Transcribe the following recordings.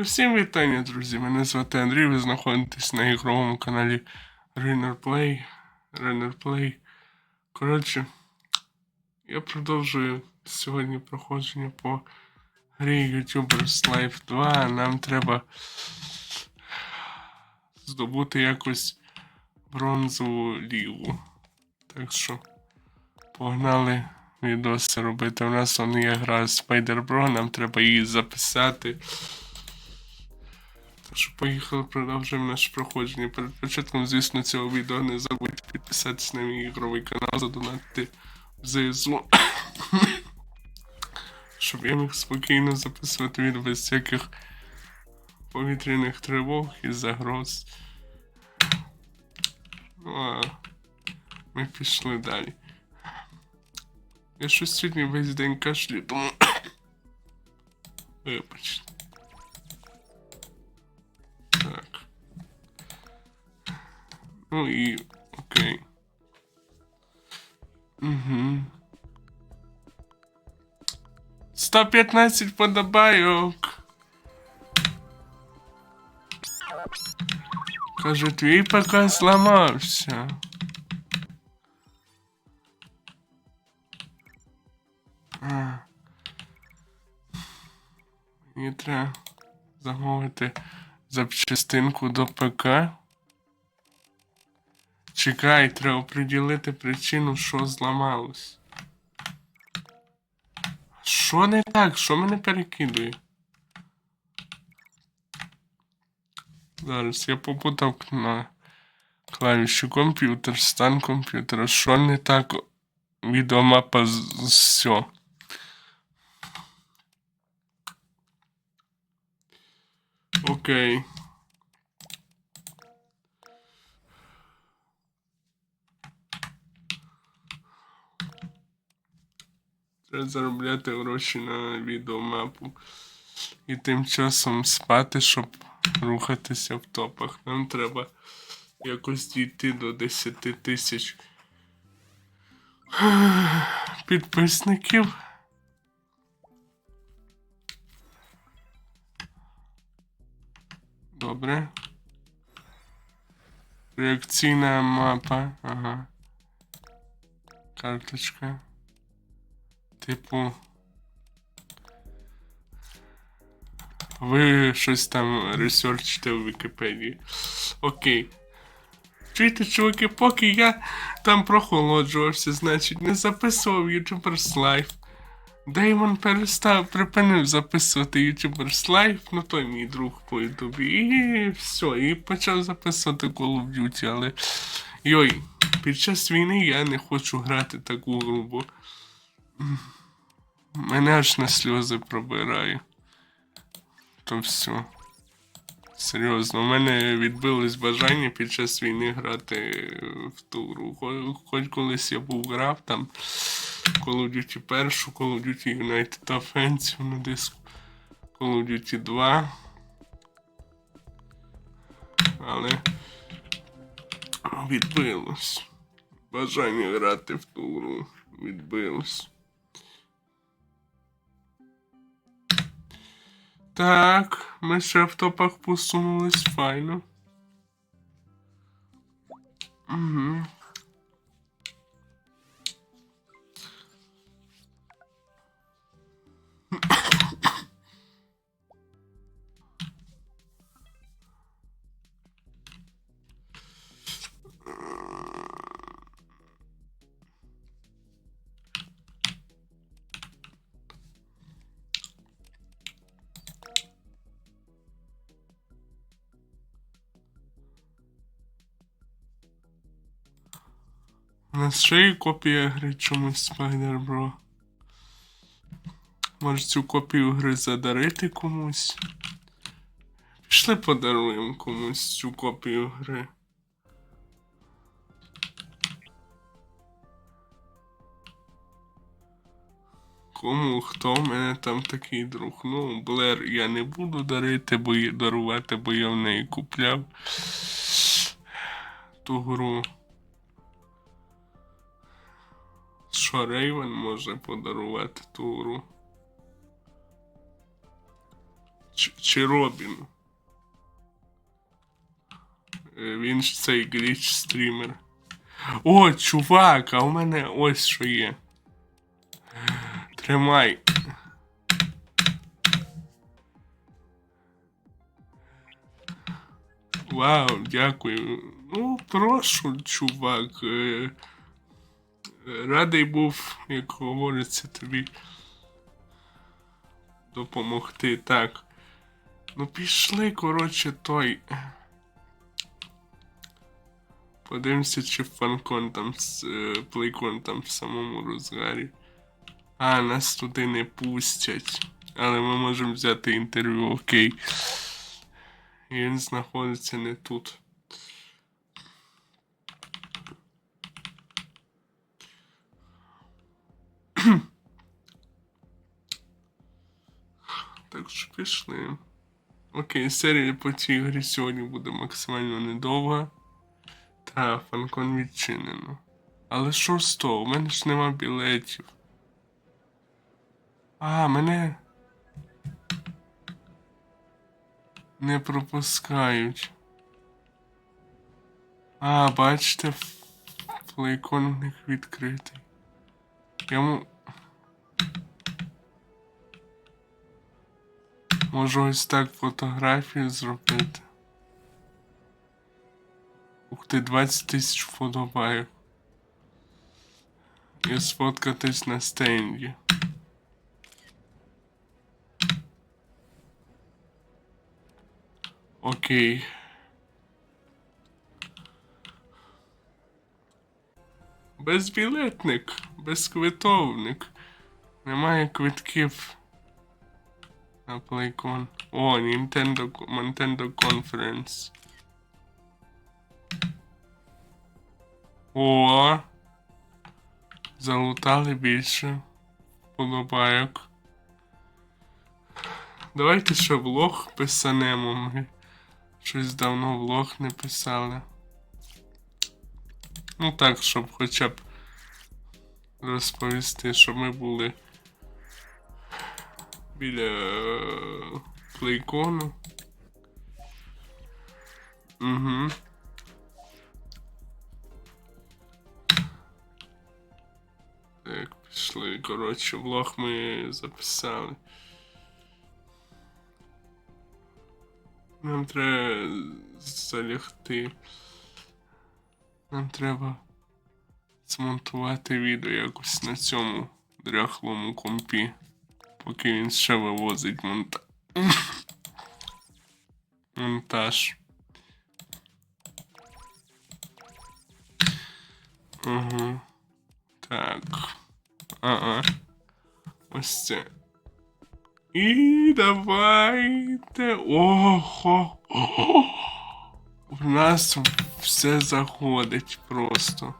Усім вітання, друзі. Мене звати Андрій. Ви знаходитесь на ігровому каналі Runner Play. Коротше, я продовжую сьогодні проходження по грі YouTubers Live 2. Нам треба здобути якось бронзову лігу. Так що погнали відоси робити. У нас є гра Spider Bro, нам треба її записати. Що поїхали, продовжуємо наше проходження. Перед початком, звісно, цього відео не забудьте підписатися на мій ігровий канал, задонатити в ЗСУ. Щоб я міг спокійно записувати відео без всяких повітряних тривог і загроз. Ну а ми пішли далі. Я щось сьогодні весь день кашлю, тому. Вибачте. Ну і окей. Угу. 115 подобайок. Каже, твій ПК зламався. А. Мені треба замовити запчастинку до ПК. Чекай, треба приділити причину, що зламалось. Що не так? Що мене перекидує? Зараз я попутав на клавіші комп'ютер, стан комп'ютера. Що не так? Відеомапа з все. Окей. Треба заробляти гроші на відеомапу. І тим часом спати, щоб рухатися в топах. Нам треба якось дійти до 10 тисяч підписників. Добре. Реакційна мапа. Ага. Карточка. Типу. Ви щось там ресерчите в Вікіпедії. Окей. Чуєте, чуваки, поки я там прохолоджувався, значить, не записував YouTubers Live. Деймон перестав, припинив записувати YouTubers Live, ну той мій друг по Ютубі. І все, і почав записувати Call of Duty, але. Йой, під час війни я не хочу грати таку гру, бо Мене аж на сльози пробирає. То все. Серйозно, у мене відбилось бажання під час війни грати в ту гру. Хоч колись я був грав там Call of Duty 1, Call of Duty United Offensive на диску, Call of Duty 2. Але відбилось. Бажання грати в ту гру відбилось. Так, ми ще в топах посунулись файно. Угу. У нас ще копія гри чомусь Spider Bro. Може цю копію гри задарити комусь? Пішли подаруємо комусь цю копію гри. Кому хто в мене там такий друг? Ну, Блер я не буду дарити, бо дарувати, бо я в неї купляв ту гру. Що Рейвен може подарувати ту гру? Чи, Робін. Е, Він ж цей гліч стрімер. О, чувак, а у мене ось що є. Тримай. Вау, дякую. Ну, прошу, чувак. Радий був, як говориться, тобі допомогти. Так. Ну, пішли, коротше, той. Подивимося, чи фанкон там, е, плейкон там в самому розгарі. А, нас туди не пустять. Але ми можемо взяти інтерв'ю, окей. Він знаходиться не тут. Так що пішли. Окей, серія по цій грі сьогодні буде максимально недовга. Та, фанкон відчинено. Але що з того? У мене ж нема білетів. А, мене. Не пропускають. А, бачите, флейкон у них відкритий. Йому. Можу ось так фотографію зробити. Ух ти, 20 тисяч вподобайок. І сфоткатись на стенді. Окей. Безбілетник, безквитовник. Немає квитків на PlayCon. О, Nintendo, Nintendo Conference. О. Залутали більше. Подобайок. Давайте ще влог писанемо. Ми щось давно влог не писали. Ну так, щоб хоча б розповісти, що ми були біля плейкону. Угу. Так, пішли. Коротше, влог ми записали. Нам треба залягти. Нам треба змонтувати відео якось на цьому дряхлому компі, поки він ще вивозить монта... монтаж. Угу. Так. Ага. Ось це. І давайте. Ого. В нас все заходить просто.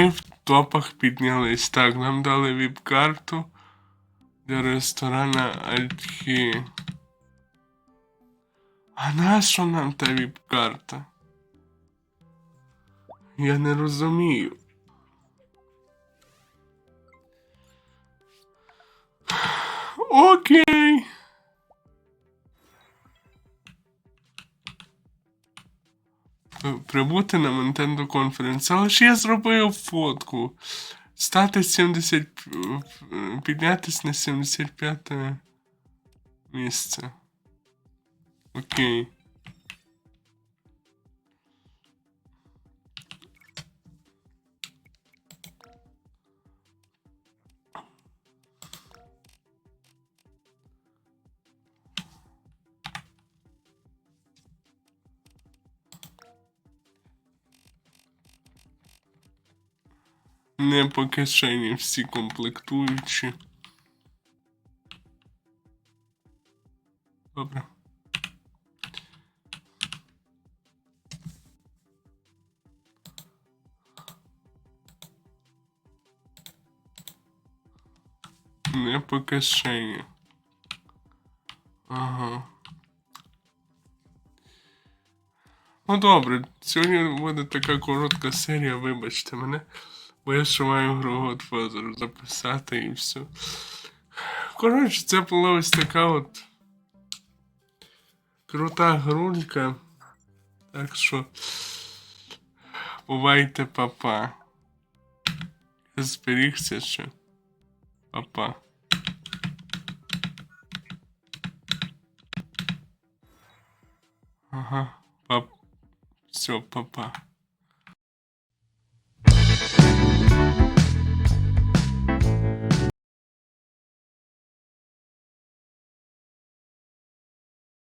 Ми в топах піднялись. Так, нам дали віп-карту для ресторана Альтхі. А на що нам та віп-карта? Я не розумію. Окей. Прибути на Nintendo Conference. Але ж я зробив фотку. Стати 70. п- Піднятись на 75 місце. Окей. Не по кишені всі комплектуючі. Добре. Не по кишені. Ага. Ну добре, сьогодні буде така коротка серія, вибачте мене. Бо я ще маю гру Godfather записати і все. Коротше, це була ось така от крута грунька. Так що бувайте, папа. Зберігся ще. Папа. Ага, пап. Все, папа.